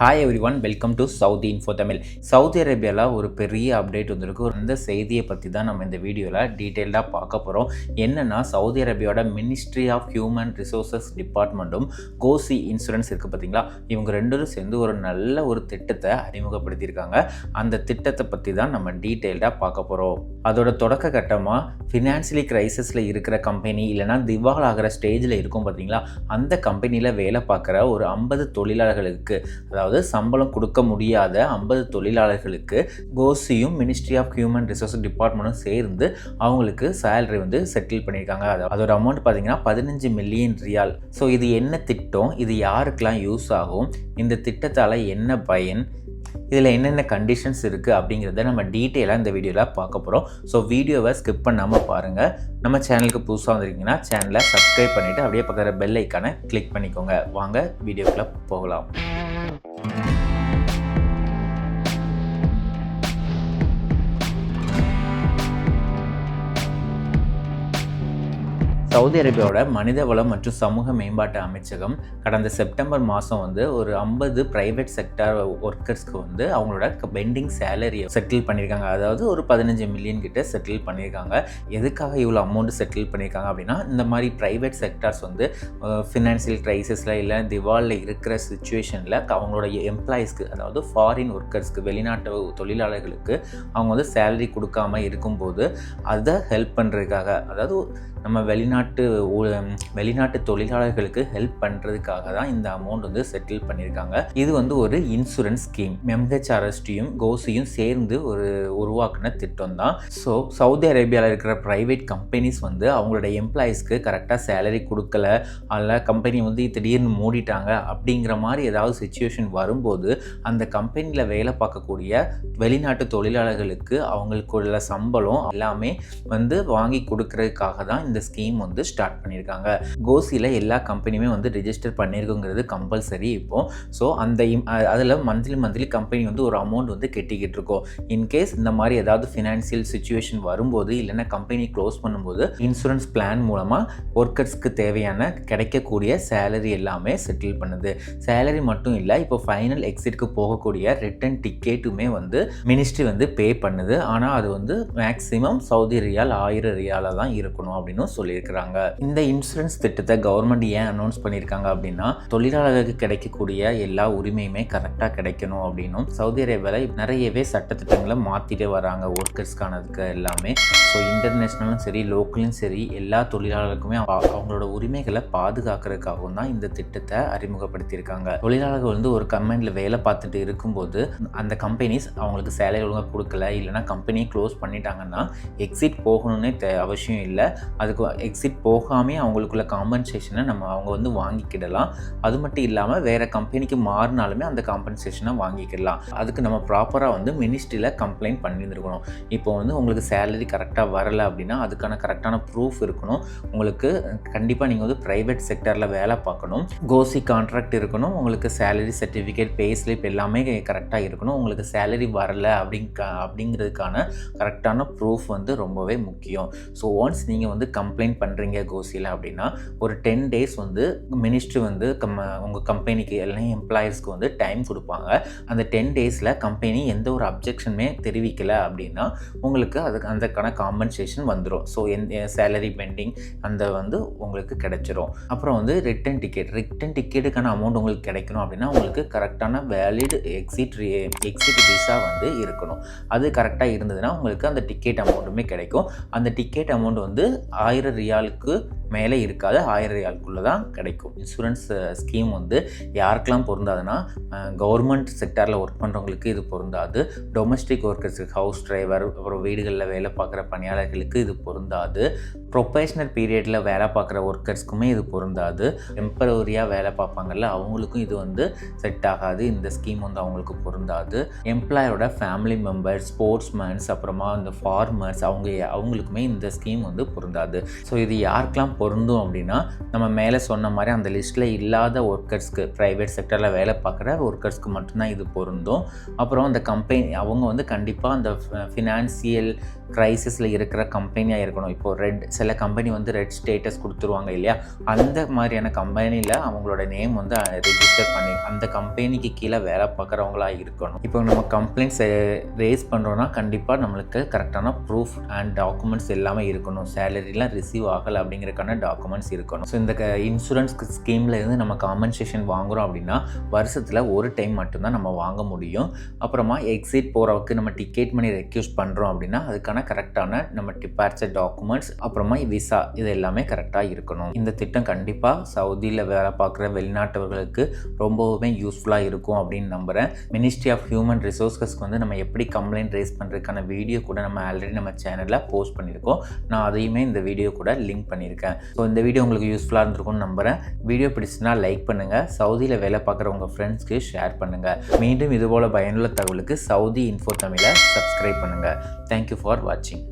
Hi everyone welcome to Saudi info Tamil Saudi அரேபியாவில் ஒரு பெரிய அப்டேட் வந்திருக்கு. அந்த செய்தியை பற்றி தான் நம்ம இந்த வீடியோவில் டீட்டெயில்டாக பார்க்க போகிறோம் என்னென்னா சவுதி அரேபியாவோட மினிஸ்ட்ரி ஆஃப் ஹியூமன் ரிசோர்சஸ் டிபார்ட்மெண்ட்டும் கோசி இன்சூரன்ஸ் இருக்குது பார்த்தீங்களா இவங்க ரெண்டும் சேர்ந்து ஒரு நல்ல ஒரு திட்டத்தை அறிமுகப்படுத்தியிருக்காங்க. அந்த திட்டத்தை பற்றி தான் நம்ம டீட்டெயில்டாக பார்க்க போகிறோம் அதோட தொடக்க கட்டமாக ஃபினான்ஷியலி கிரைசிஸில் இருக்கிற கம்பெனி இல்லைனா திவால் ஆகிற ஸ்டேஜில் இருக்கும் பார்த்தீங்களா அந்த கம்பெனியில் வேலை பார்க்குற ஒரு ஐம்பது தொழிலாளர்களுக்கு அதாவது அதாவது சம்பளம் கொடுக்க முடியாத ஐம்பது தொழிலாளர்களுக்கு கோசியும் மினிஸ்ட்ரி ஆஃப் ஹியூமன் ரிசோர்ஸ் டிபார்ட்மெண்ட்டும் சேர்ந்து அவங்களுக்கு சேலரி வந்து செட்டில் பண்ணியிருக்காங்க. அதோட அமௌண்ட் பார்த்தீங்கன்னா பதினஞ்சு மில்லியன் ரியால் ஸோ இது என்ன திட்டம்? இது யாருக்கெல்லாம் யூஸ் ஆகும்? இந்த திட்டத்தால் என்ன பயன்? இதில் என்னென்ன கண்டிஷன்ஸ் இருக்குது அப்படிங்கிறத நம்ம டீட்டெயிலாக இந்த வீடியோவில் பார்க்க போகிறோம் ஸோ வீடியோவை ஸ்கிப் பண்ணாமல் பாருங்கள் நம்ம சேனலுக்கு புதுசாக வந்திருக்கீங்கன்னா சேனலை சப்ஸ்கிரைப் பண்ணிவிட்டு அப்படியே பக்கத்தில் பெல் ஐக்கானை கிளிக் பண்ணிக்கோங்க. வாங்க வீடியோக்குள்ளே போகலாம். Thank you. சவுதி அரேபியாவோட மனித வளம் மற்றும் சமூக மேம்பாட்டு அமைச்சகம் கடந்த செப்டம்பர் மாதம் வந்து ஒரு ஐம்பது ப்ரைவேட் செக்டார் ஒர்க்கர்ஸ்க்கு வந்து அவங்களோட பெண்டிங் சேலரியை செட்டில் பண்ணியிருக்காங்க. அதாவது ஒரு பதினஞ்சு மில்லியன் கிட்ட செட்டில் பண்ணியிருக்காங்க. எதுக்காக இவ்வளோ அமௌண்ட் செட்டில் பண்ணியிருக்காங்க அப்படின்னா இந்த மாதிரி ப்ரைவேட் செக்டார்ஸ் வந்து ஃபினான்சியல் க்ரைசிஸில் இல்லை திவாலில் இருக்கிற சுச்சுவேஷனில் அவங்களோட எம்ப்ளாயீஸ்க்கு அதாவது ஃபாரின் ஒர்க்கர்ஸ்க்கு வெளிநாட்டு தொழிலாளர்களுக்கு அவங்க வந்து சேலரி கொடுக்காம இருக்கும்போது அதை ஹெல்ப் பண்ணுறதுக்காக அதாவது நம்ம வெளிநாட்டு வெளிநாட்டு தொழிலாளர்களுக்கு ஹெல்ப் பண்ணுறதுக்காக தான் இந்த அமௌண்ட் வந்து செட்டில் பண்ணியிருக்காங்க இது வந்து ஒரு இன்சூரன்ஸ் ஸ்கீம் எம்ஹெச்ஆர்எஸ்டியும் கோசியும் சேர்ந்து ஒரு உருவாக்குன திட்டம் தான். ஸோ சவுதி அரேபியாவில் இருக்கிற ப்ரைவேட் கம்பெனிஸ் வந்து அவங்களோட எம்ப்ளாயீஸ்க்கு கரெக்டாக சேலரி கொடுக்கல. அதில் கம்பெனி வந்து திடீர்னு மூடிட்டாங்க அப்படிங்கிற மாதிரி ஏதாவது சுச்சுவேஷன் வரும்போது அந்த கம்பெனியில் வேலை பார்க்கக்கூடிய வெளிநாட்டு தொழிலாளர்களுக்கு அவங்களுக்குள்ள சம்பளம் எல்லாமே வந்து வாங்கி கொடுக்கறதுக்காக தான் இந்த ஸ்கீம் வந்து ஸ்டார்ட் பண்ணியிருக்காங்க கோசியில் எல்லா கம்பெனியுமே வந்து ரிஜிஸ்டர் பண்ணியிருக்குங்கிறது கம்பல்சரி இப்போ. ஸோ அந்த அதில் மந்த்லி மந்த்லி கம்பெனி வந்து ஒரு அமௌண்ட் வந்து கெட்டிக்கிட்டு இருக்கோம். இன்கேஸ் இந்த மாதிரி ஏதாவது ஃபினான்ஷியல் சுச்சுவேஷன் வரும்போது இல்லைன்னா கம்பெனி க்ளோஸ் பண்ணும்போது இன்சூரன்ஸ் பிளான் மூலமாக ஒர்க்கர்ஸ்க்கு தேவையான கிடைக்கக்கூடிய சேலரி எல்லாமே செட்டில் பண்ணுது. சேலரி மட்டும் இல்லை இப்போ ஃபைனல் எக்ஸிட்க்கு போகக்கூடிய ரிட்டன் டிக்கெட்டுமே வந்து மினிஸ்ட்ரி வந்து பே பண்ணுது. ஆனால் அது வந்து மேக்ஸிமம் சவுதி ரியால் ஆயிரம் ரியாலாக தான் இருக்கணும் அப்படின்னு சொல்லியிருக்கிறாங்க. இந்த இன்சூரன்ஸ் திட்டத்தை கவர்மெண்ட் ஏன் அனௌன்ஸ் பண்ணியிருக்காங்க அப்படின்னா தொழிலாளர்களுக்கு கிடைக்கக்கூடிய எல்லா உரிமையுமே கரெக்டாக கிடைக்கணும் அப்படின்னும். சவுதி அரேபியாவில் நிறையவே சட்டத்திட்டங்களை மாற்றிட்டே வராங்க ஒர்க்கர்ஸ்க்கானதுக்கு எல்லாமே. ஸோ இன்டர்நேஷ்னலும் சரி லோக்கலும் சரி எல்லா தொழிலாளர்களுக்குமே அவங்களோட உரிமைகளை பாதுகாக்கிறதுக்காகவும் தான் இந்த திட்டத்தை அறிமுகப்படுத்தியிருக்காங்க. தொழிலாளர்கள் வந்து ஒரு கம்பெனியில் வேலை பார்த்துட்டு இருக்கும்போது அந்த கம்பெனிஸ் அவங்களுக்கு சேலரி ஒழுங்காக கொடுக்கல இல்லைனா கம்பெனியை க்ளோஸ் பண்ணிட்டாங்கன்னா எக்ஸிட் போகணும்னே தே அவசியம் இல்லை. அதுக்கு எக்ஸிட் போகாமே அவங்களுக்குள்ள காம்பன்சேஷனை நம்ம அவங்க வந்து வாங்கிக்கிடலாம். அது மட்டும் இல்லாமல் வேறு கம்பெனிக்கு மாறினாலுமே அந்த காம்பன்சேஷனை வாங்கிக்கிடலாம். அதுக்கு நம்ம ப்ராப்பராக வந்து மினிஸ்ட்ரியில் கம்ப்ளைண்ட் பண்ணியிருந்துருக்கணும். இப்போ வந்து உங்களுக்கு சேலரி கரெக்டாக கரெக்டாக வரலை அப்படின்னா அதுக்கான கரெக்டான ப்ரூஃப் இருக்கணும். உங்களுக்கு கண்டிப்பாக நீங்கள் வந்து ப்ரைவேட் செக்டரில் வேலை பார்க்கணும். கோசி கான்ட்ராக்ட் இருக்கணும். உங்களுக்கு சேலரி சர்டிஃபிகேட் பே ஸ்லிப் எல்லாமே கரெக்டாக இருக்கணும். உங்களுக்கு சேலரி வரலை அப்படிங்க அப்படிங்கிறதுக்கான கரெக்டான ப்ரூஃப் வந்து ரொம்பவே முக்கியம். ஸோ ஒன்ஸ் நீங்கள் வந்து கம்ப்ளைண்ட் பண்ணுறீங்க கோசியில் அப்படின்னா ஒரு டென் டேஸ் வந்து மினிஸ்ட்ரி வந்து கம் உங்கள் கம்பெனிக்கு எல்லாம் எம்ப்ளாயீஸ்க்கு வந்து டைம் கொடுப்பாங்க. அந்த டென் டேஸில் கம்பெனி எந்த ஒரு அப்ஜெக்ஷனுமே தெரிவிக்கலை அப்படின்னா உங்களுக்கு அதுக்கு அதுக்கான காம்பன்சேஷன் வந்துடும் ஸோ எந்த சேலரி பெண்டிங் அந்த வந்து உங்களுக்கு கிடைச்சிரும். அப்புறம் வந்து ரிட்டன் டிக்கெட் ரிட்டன் டிக்கெட்டுக்கான அமௌண்ட் உங்களுக்கு கிடைக்கணும் அப்படின்னா உங்களுக்கு கரெக்டான வேலிட் எக்ஸிட் எக்ஸிட் விசா வந்து இருக்கணும். அது கரெக்டாக இருந்ததுன்னா உங்களுக்கு அந்த டிக்கெட் அமௌண்ட்டுமே கிடைக்கும். அந்த டிக்கெட் அமௌண்ட் வந்து ஆயிரம் ரியாலுக்கு மேலே இருக்காது ஆயிரம் ரியாலுக்குள்ளே தான் கிடைக்கும். இன்சூரன்ஸ் ஸ்கீம் uh, வந்து யாருக்கெல்லாம் பொருந்தாதுன்னா கவர்மெண்ட் செக்டாரில் ஒர்க் பண்ணுறவங்களுக்கு இது பொருந்தாது. டொமஸ்டிக் ஒர்க்கர்ஸுக்கு ஹவுஸ் டிரைவர் அப்புறம் வீடுகளில் வேலை பார்க்குற பணியாளர்களுக்கு இது பொருந்தாது. ப்ரொஃபஷனல் பீரியடில் வேலை பார்க்குற ஒர்க்கர்ஸ்க்குமே இது பொருந்தாது. டெம்பரவரியாக வேலை பார்ப்பாங்கல்ல அவங்களுக்கும் இது வந்து செட் ஆகாது. இந்த ஸ்கீம் வந்து அவங்களுக்கு பொருந்தாது. எம்ப்ளாயோட ஃபேமிலி மெம்பர்ஸ் ஸ்போர்ட்ஸ் மேன்ஸ் அப்புறமா இந்த ஃபார்மர்ஸ் அவங்க அவங்களுக்குமே இந்த ஸ்கீம் வந்து பொருந்தாது. ஸோ இது யாருக்கெல்லாம் பொருந்தும் அப்படின்னா நம்ம மேலே சொன்ன மாதிரி அந்த லிஸ்ட்டில் இல்லாத ஒர்க்கர்ஸ்க்கு ப்ரைவேட் செக்டரில் வேலை பார்க்குற ஒர்க்கர்ஸ்க்கு மட்டும்தான் இது பொருந்தும். அப்புறம் அந்த கம்பெனி அவங்க வந்து கண்டிப்பாக அந்த ஃபினான்சியல் க்ரைசிஸில் இருக்கிற கம்பெனியாக இருக்கணும். இப்போது ரெட் சில கம்பெனி வந்து ரெட் ஸ்டேட்டஸ் கொடுத்துருவாங்க இல்லையா? அந்த மாதிரியான கம்பெனியில் அவங்களோட நேம் வந்து ரெஜிஸ்டர் பண்ணி அந்த கம்பெனிக்கு கீழே வேலை பார்க்குறவங்களா இருக்கணும். இப்போ நம்ம கம்ப்ளைண்ட்ஸ் ரேஸ் பண்ணுறோன்னா கண்டிப்பாக நம்மளுக்கு கரெக்டான ப்ரூஃப் அண்ட் டாக்குமெண்ட்ஸ் எல்லாமே இருக்கணும். சேலரிலாம் ரிசீவ் ஆகலை அப்படிங்கிறதுக்கான டாக்குமெண்ட்ஸ் இருக்கணும். ஸோ இந்த இன்சூரன்ஸ் ஸ்கீமில் இருந்து நம்ம காம்பன்சேஷன் வாங்குகிறோம் அப்படின்னா வருஷத்தில் ஒரு டைம் மட்டும்தான் நம்ம வாங்க முடியும். அப்புறமா எக்ஸிட் போகிறவுக்கு நம்ம டிக்கெட் மணி ரெக்யூஸ் பண்ணுறோம் அப்படின்னா அதுக்கான கரெக்டான நம்ம டிபார்ச்சர் டாக்குமெண்ட்ஸ் அப்புறமா விசா இது எல்லாமே கரெக்டாக இருக்கணும். இந்த திட்டம் கண்டிப்பாக சவுதியில் வேலை பார்க்குற வெளிநாட்டவர்களுக்கு ரொம்பவுமே யூஸ்ஃபுல்லாக இருக்கும் அப்படின்னு நம்புகிறேன் மினிஸ்ட்ரி ஆஃப் ஹியூமன் ரிசோர்ஸஸ்க்கு வந்து நம்ம எப்படி கம்ப்ளைண்ட் ரேஸ் பண்ணுறதுக்கான வீடியோ கூட நம்ம ஆல்ரெடி நம்ம சேனலில் போஸ்ட் பண்ணியிருக்கோம். நான் அதையுமே இந்த வீடியோ கூட லிங்க் பண்ணியிருக்கேன். ஸோ இந்த வீடியோ உங்களுக்கு யூஸ்ஃபுல்லாக இருந்திருக்கும்னு நம்புகிறேன் வீடியோ பிடிச்சுன்னா லைக் பண்ணுங்கள் சவுதியில் வேலை பார்க்குற உங்கள் ஃப்ரெண்ட்ஸ்க்கு ஷேர் பண்ணுங்கள் மீண்டும் இதுபோல் பயனுள்ள தகவலுக்கு சவுதி இன்ஃபோ தமிழை சப்ஸ்கிரைப் பண்ணுங்கள் தேங்க்யூ ஃபார் வாட்சிங்